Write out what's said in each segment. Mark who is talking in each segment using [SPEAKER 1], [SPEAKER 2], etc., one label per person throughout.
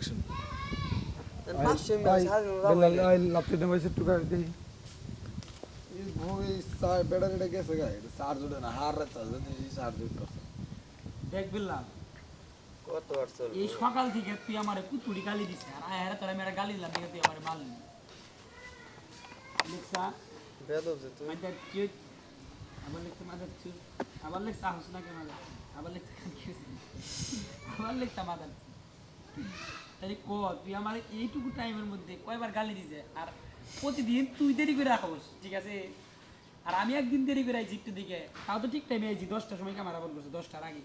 [SPEAKER 1] এই এই
[SPEAKER 2] সকাল থেকে তুই আমারে কুতুড়ি গালি দিছে আর আয় তোরা আমি গালি দিলাম দেখে তুই আমারে মারলি। লেখছা
[SPEAKER 3] বেদব যে তুই।
[SPEAKER 2] মাদার চুত আবার মাদার চুত আবার লেখছে আহস না কে মাদার আবার লেখছে আবার লেখছে মাদার তাই ক, তুই আমার এইটুকু টাইমের মধ্যে কয়বার গালি দিছে? আর প্রতিদিন তুই দেরি করে রাখোস, ঠিক আছে? আর আমি একদিন দেরি করে আইছি একটু দিকে তাও তো ঠিক টাইমে আইছি, দশটার সময় ক্যামেরা বন্ধ করছে, দশটার আগে।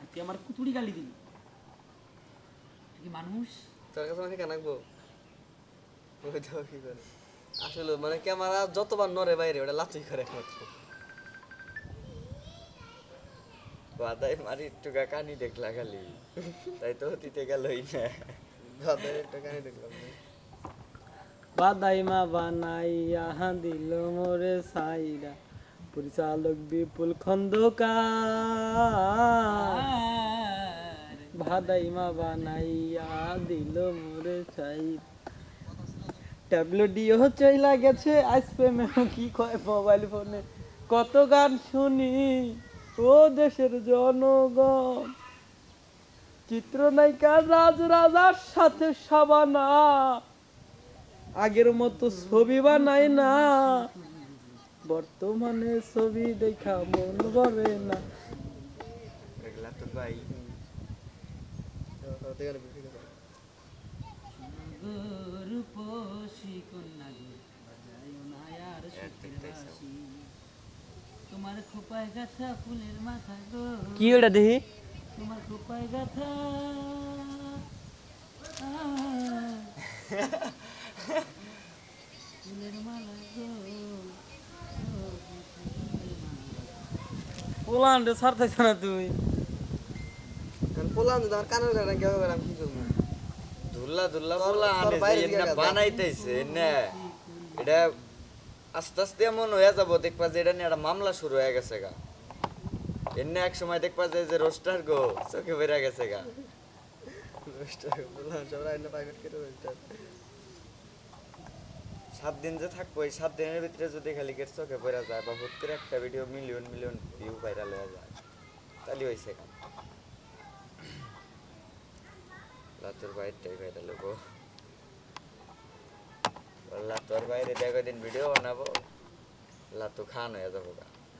[SPEAKER 2] আর তুই আমার কুতুড়ি গালি দিলি। মানুষ?
[SPEAKER 3] তোর কাছে মানে কেন আঁকবো ওই তো কি করে? আসলে মানে ক্যামেরা যতবার নরে বাইরে, ওটা লাচুই করে একমাত্র। বাদাই মারি টুকা কানি দেখলা খালি। তাই তো অতীতে গেলই না। বাদাই একটা কানি দেখলাম না।
[SPEAKER 4] বাদাইমা বানাইয়া দিল মোরে সাইরা। পরিচালক বিপুল খন্দকার।
[SPEAKER 2] আর
[SPEAKER 4] ভাদাইমা বানাইয়া দিল মোরে সাইরা। ট্যাবলেটিও চইলা গেছে। আসবে মেহ কি কয় মোবাইল ফোনে কত গান শুনি। ও দেশের জনগণ চিত্রনায়িকা রাজ রাজার সাথে সাবানা আগের মতো ছবি বানাই না বর্তমানে ছবি দেখা মন ভরে না।
[SPEAKER 2] রূপসী কন্যা গো, বাজায়ও না আর সুখের বাঁশি। তোমার খোপায় গাথা ফুলের মাথা গো।
[SPEAKER 4] কি ওটা দেখি?
[SPEAKER 2] তোমার খোপায় গাথা। ফুলের মালা গো।
[SPEAKER 4] পোলান রে ছাড়তেছ না তুই।
[SPEAKER 3] এখন পোলাম তো আমার কানের কাটা কেউ করে কি করব
[SPEAKER 5] ধুল্লা ধুল্লা বলা
[SPEAKER 3] বাইরে গেছে।
[SPEAKER 5] বানাইতেছে না এটা আস্তে আস্তে এমন হয়ে যাব দেখবা যে এটা নিয়ে একটা মামলা শুরু হয়ে গেছে গা। এনে এক সময় দেখবা যে যে রোস্টার গো চোখে বেড়ে গেছে গা। সাত দিন যে থাকব এই সাত দিনের ভিতরে যদি খালি গেট চোখে পড়া যায় বা হুট করে একটা video million million view viral হয়ে যায় তাহলে হয়েছে কাম লাতুর বাইরটাই ভাইরাল হব। লাতুর বাইরে দেখো দিন ভিডিও বানাবো। লাতু খান হয়ে যাব গা।